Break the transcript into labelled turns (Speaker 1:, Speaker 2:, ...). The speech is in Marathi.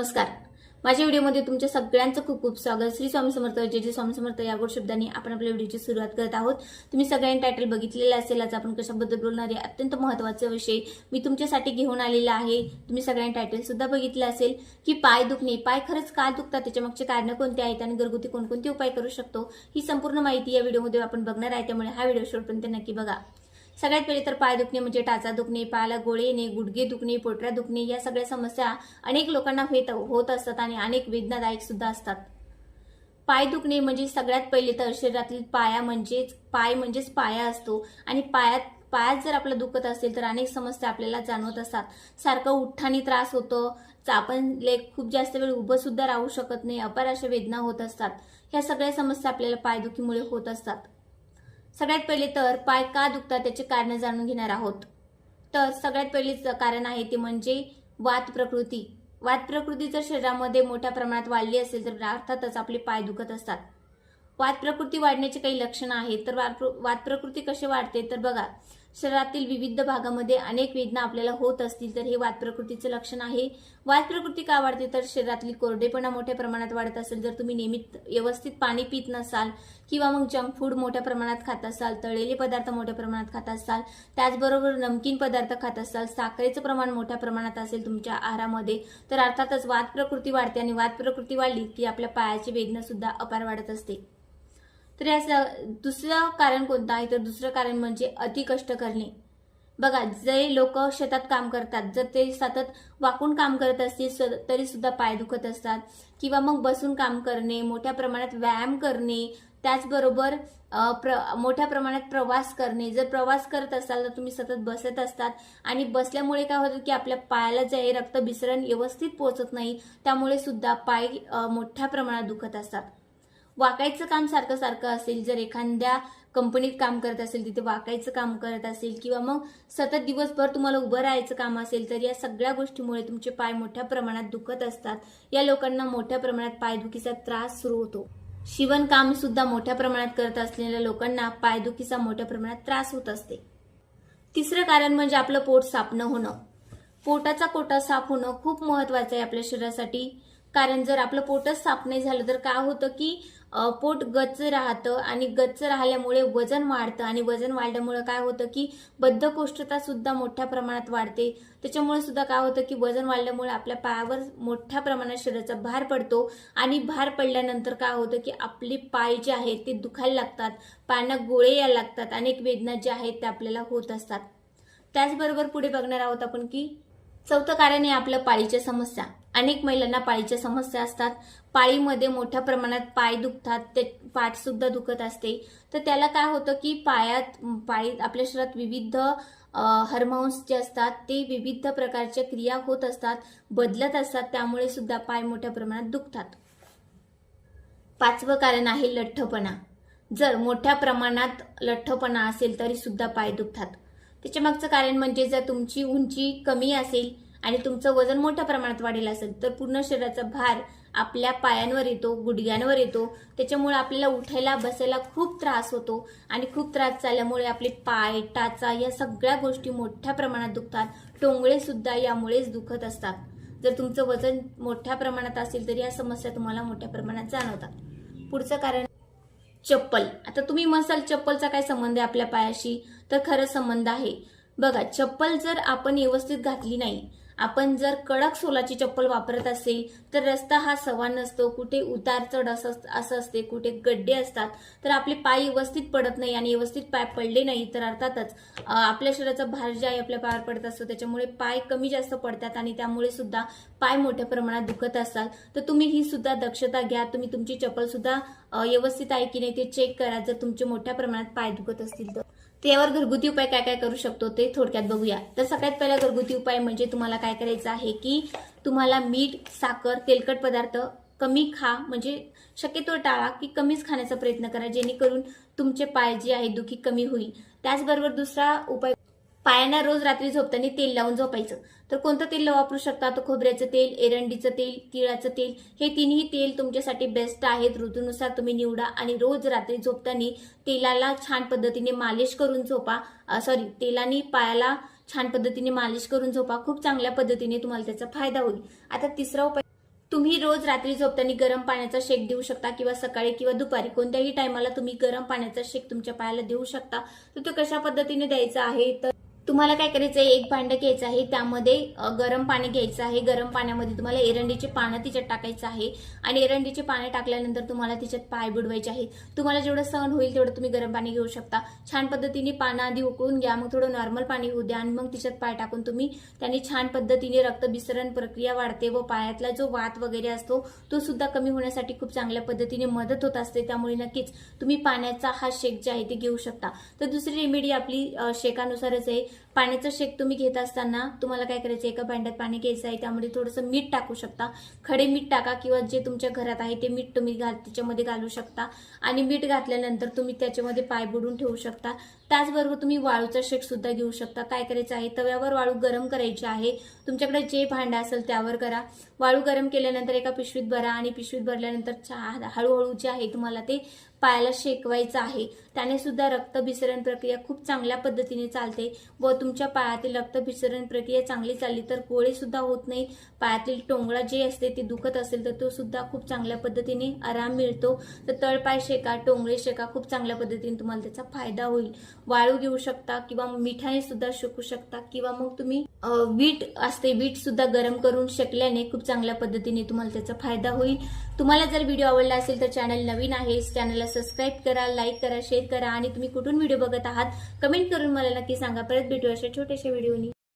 Speaker 1: नमस्कार. माझ्या व्हिडिओमध्ये तुमच्या सगळ्यांचं खूप खूप स्वागत. श्री स्वामी समर्थ जय जय स्वामी समर्थ या गोड शब्दांनी आपण आपल्या व्हिडिओची सुरुवात करत आहोत. तुम्ही सगळ्यांनी टायटल बघितलेलं असेल आज आपण कशाबद्दल बोलणारे अत्यंत महत्त्वाचा विषय. मी तुमच्यासाठी घेऊन आलेला आहे. तुम्ही सगळ्यांनी टायटल सुद्धा बघितलं असेल की पाय दुखणे. पाय खरंच का दुखतात? त्याच्यामागचे कारणं कोणते आहेत आणि घरगुती कोणकोणते उपाय करू शकतो? ही संपूर्ण माहिती या व्हिडिओमध्ये आपण बघणार आहे. त्यामुळे हा व्हिडिओ शेवटपर्यंत नक्की बघा. सगळ्यात पहिले तर पाय दुखणे म्हणजे टाचा दुखणे पायाला गोळे येणे गुडघे दुखणे पोटऱ्या दुखणे या सगळ्या समस्या अनेक लोकांना होत होत असतात आणि अनेक वेदनादायक सुद्धा असतात. पाय दुखणे म्हणजे सगळ्यात पहिले तर शरीरातील पाया म्हणजेच पाय म्हणजेच पाया असतो. आणि पायात पायात जर आपलं दुखत असेल तर अनेक समस्या आपल्याला जाणवत असतात. सारखं उठ्ठाने त्रास होतो. चा- आपण लेख खूप जास्त वेळ उभं सुद्धा राहू शकत नाही. अपार अशा वेदना होत असतात. ह्या सगळ्या समस्या आपल्याला पायदुखीमुळे होत असतात. सगळ्यात पहिले तर पाय का दुखतात त्याचे कारण जाणून घेणार आहोत. तर सगळ्यात पहिलेच कारण आहे ते म्हणजे वात प्रकृती. वात प्रकृती जर शरीरामध्ये मोठ्या प्रमाणात वाढली असेल तर अर्थातच आपले पाय दुखत असतात. वात प्रकृती वाढण्याचे काही लक्षणं आहेत. तर प्र- वात प्रकृती कशी वाढते? तर बघा शरीरातील विविध भागामध्ये अनेक वेदना आपल्याला होत असतील तर हे वात प्रकृतीचं लक्षण आहे. वात प्रकृती का वाढते? तर शरीरातली कोरडेपणा मोठ्या प्रमाणात वाढत असेल. जर तुम्ही नियमित व्यवस्थित पाणी पित नसाल किंवा मग जंक फूड मोठ्या प्रमाणात खात असाल तळलेले पदार्थ मोठ्या प्रमाणात खात असाल त्याचबरोबर नमकीन पदार्थ खात असाल साखरेचं प्रमाण मोठ्या प्रमाणात असेल तुमच्या आहारामध्ये तर अर्थातच वात प्रकृती वाढते आणि वात प्रकृती वाढली की आपल्या पायाची वेदना सुद्धा अपार वाढत असते. तर या दुसरं कारण कोणतं आहे? तर दुसरं कारण म्हणजे अति कष्ट करणे. बघा जे लोक शेतात काम करतात जर ते सतत वाकून काम करत असतील स- तरी सुद्धा पाय दुखत असतात. किंवा मग बसून काम करणे मोठ्या प्रमाणात व्यायाम करणे त्याचबरोबर प्र मोठ्या प्रमाणात प्रवास करणे. जर प्रवास करत असाल तर तुम्ही सतत बसत असतात. आणि बसल्यामुळे काय होतं की आपल्या पायाला जे आहे रक्त व्यवस्थित पोहोचत नाही. त्यामुळे सुद्धा पाय मोठ्या प्रमाणात दुखत असतात. वाकायचं काम सारखं सारखं असेल जर एखाद्या कंपनीत काम करत असेल तिथे वाकायचं काम करत असेल किंवा मग सतत दिवसभर तुम्हाला उभं राहायचं काम असेल तर या सगळ्या गोष्टीमुळे तुमचे पाय मोठ्या प्रमाणात दुखत असतात. या लोकांना मोठ्या प्रमाणात पायदुखीचा त्रास सुरू होतो. शिवणकाम सुद्धा मोठ्या प्रमाणात करत असलेल्या लोकांना पायदुखीचा मोठ्या प्रमाणात त्रास होत असते. तिसरं कारण म्हणजे आपलं पोट सापणं होणं. पोटाचा कोटा साफ होणं खूप महत्वाचं आहे आपल्या शरीरासाठी. कारण जर आपलं पोटच साफ नाही झालं तर काय होतं की पोट गच्च राहतं आणि गच्च राहिल्यामुळे वजन वाढतं आणि वजन वाढल्यामुळे काय होतं की बद्धकोष्ठता सुद्धा मोठ्या प्रमाणात वाढते. त्याच्यामुळे सुद्धा काय होतं की वजन वाढल्यामुळे आपल्या पायावर मोठ्या प्रमाणात शरीराचा भार पडतो आणि भार पडल्यानंतर काय होतं की आपले पाय जे आहेत ते दुखायला लागतात पायांना गोळे यायला लागतात अनेक वेदना ज्या आहेत त्या आपल्याला होत असतात. त्याचबरोबर पुढे बघणार आहोत आपण की चौथं कारण आहे आपलं पाळीच्या समस्या. अनेक महिलांना पाळीच्या समस्या असतात. पाळीमध्ये मोठ्या प्रमाणात पाय दुखतात ते पाठ सुद्धा दुखत असते. तर त्याला काय होतं की पायात पाळीत आपल्या शरीरात विविध हार्मोन्स जे असतात ते विविध प्रकारच्या क्रिया होत असतात बदलत असतात त्यामुळे सुद्धा पाय मोठ्या प्रमाणात दुखतात. पाचवं कारण आहे लठ्ठपणा. जर मोठ्या प्रमाणात लठ्ठपणा असेल तरी सुद्धा पाय दुखतात. त्याच्या मागचं कारण म्हणजे जर तुमची उंची कमी असेल आणि तुमचं वजन मोठ्या प्रमाणात वाढेल असेल तर पूर्ण शरीराचा भार आपल्या पायांवर येतो गुडघ्यांवर येतो. त्याच्यामुळे आपल्याला उठायला बसायला खूप त्रास होतो. आणि खूप त्रास झाल्यामुळे आपले पाय टाचा या सगळ्या गोष्टी मोठ्या प्रमाणात दुखतात. टोंगळे सुद्धा यामुळेच दुखत असतात. जर तुमचं वजन मोठ्या प्रमाणात असेल तर या समस्या तुम्हाला मोठ्या प्रमाणात जाणवतात. पुढचं कारण चप्पल. आता तुम्ही मसाल चप्पलचा काय संबंध आहे आपल्या पायाशी? तर खरं संबंध आहे. बघा चप्पल जर आपण व्यवस्थित घातली नाही आपण जर कडक सोलाची चप्पल वापरत असेल तर रस्ता हा सवान नसतो कुठे उतार चढ असं असं असते कुठे गड्डे असतात तर आपले पाय व्यवस्थित पडत नाही आणि व्यवस्थित पाय पडले नाही तर अर्थातच आपल्या शरीराचा भार जे आहे आपल्या पायावर पडत असतो त्याच्यामुळे पाय कमी जास्त पडतात आणि त्यामुळे सुद्धा पाय मोठ्या प्रमाणात दुखत असतात. तर तुम्ही ही सुद्धा दक्षता घ्या तुम्ही तुमची चप्पल सुद्धा व्यवस्थित आहे की नाही ते चेक करा जर तुमचे मोठ्या प्रमाणात पाय दुखत असतील तर. त्यावर घरगुती उपाय काय काय करू शकतो ते थोडक्यात बघूया. तर सगळ्यात पहिला घरगुती उपाय म्हणजे तुम्हाला काय करायचं आहे की तुम्हाला मीठ साखर तेलकट पदार्थ कमी खा म्हणजे शक्यतो टाळा की कमीच खाण्याचा प्रयत्न करा जेणेकरून तुमचे पाय जे आहे दुखी कमी होईल. त्याचबरोबर दुसरा उपाय पायांना रोज रात्री झोपताना तेल लावून झोपायचं. तर कोणतं तेल वापरू शकता? तर खोबऱ्याचं तेल एरंडीचं तेल तिळाचं तेल हे तिन्ही तेल तुमच्यासाठी बेस्ट आहेत. ऋतूनुसार तुम्ही निवडा आणि रोज रात्री झोपताना तेलाला छान पद्धतीने मालिश करून झोपा. सॉरी तेलाने पायाला छान पद्धतीने मालिश करून झोपा. खूप चांगल्या पद्धतीने तुम्हाला त्याचा फायदा होईल. आता तिसरा उपाय तुम्ही रोज रात्री झोपताना गरम पाण्याचा शेक देऊ शकता किंवा सकाळी किंवा दुपारी. कोणत्याही टायमाला तुम्ही गरम पाण्याचा शेक तुमच्या पायाला देऊ शकता. तर तो कशा पद्धतीने द्यायचा आहे? तर तुम्हाला काय करायचं आहे एक भांडं घ्यायचं आहे त्यामध्ये गरम पाणी घ्यायचं आहे. गरम पाण्यामध्ये तुम्हाला एरंडीचे पानं तिच्यात टाकायचं आहे. आणि एरंडीचे पानं टाकल्यानंतर तुम्हाला तिच्यात पाय बुडवायचे आहेत. तुम्हाला जेवढं सहन होईल तेवढं तुम्ही गरम पाणी घेऊ शकता. छान पद्धतीने पानं आधी उकळून घ्या मग थोडं नॉर्मल पाणी होऊ द्या आणि मग तिच्यात पाय टाकून तुम्ही त्यांनी छान पद्धतीने रक्तभिसरण प्रक्रिया वाढते व पायातला जो वात वगैरे असतो तो सुद्धा कमी होण्यासाठी खूप चांगल्या पद्धतीने मदत होत असते. त्यामुळे नक्कीच तुम्ही पाण्याचा हा शेक जे आहे ते घेऊ शकता. तर दुसरी रेमेडी आपली शेकानुसारच आहे. पाण्याचा शेक तुम्ही घेत असताना तुम्हाला काय करायचं? एका भांड्यात पाणी घ्यायचं आहे त्यामध्ये थोडंसं मीठ टाकू शकता. खडे मीठ टाका किंवा जे तुमच्या घरात आहे ते मीठ तुम्ही घाल त्याच्यामध्ये घालू शकता. आणि मीठ घातल्यानंतर तुम्ही त्याच्यामध्ये पाय बुडून ठेवू शकता. त्याचबरोबर तुम्ही वाळूचा शेक सुद्धा घेऊ शकता. काय करायचं आहे? तव्यावर वाळू गरम करायची आहे. तुमच्याकडे जे भांडं असेल त्यावर करा. वाळू गरम केल्यानंतर एका पिशवीत भरा आणि पिशवीत भरल्यानंतर चहा हळूहळू जे आहे तुम्हाला ते पायाला शेकवायचं आहे. त्याने सुद्धा रक्तभिसरण प्रक्रिया खूप चांगल्या पद्धतीने चालते. व तुमच्या पायातील रक्तभिसरण प्रक्रिया चांगली चालली तर गोळे सुद्धा होत नाही. पायातील टोंगळा जे असते ते दुखत असेल तर तो सुद्धा खूप चांगल्या पद्धतीने आराम मिळतो. तर तळपाय शेका टोंगळे शेका खूप चांगल्या पद्धतीने तुम्हाला त्याचा फायदा होईल. वाळू घेऊ शकता किंवा मिठाने सुद्धा शेकू शकता किंवा मग तुम्ही वीट असते वीट सुद्धा गरम करून शेकल्याने खूप चांगल्या पद्धतीने तुम्हाला त्याचा फायदा होईल. तुम्हाला जर व्हिडिओ आवडला असेल तर चॅनल नवीन आहे चॅनलला सबस्क्राईब करा लाईक करा शेअर करा आणि तुम्ही कुठून व्हिडिओ बघत आहात कमेंट करून मला नक्की सांगा. परत भेटू hacer chote ese video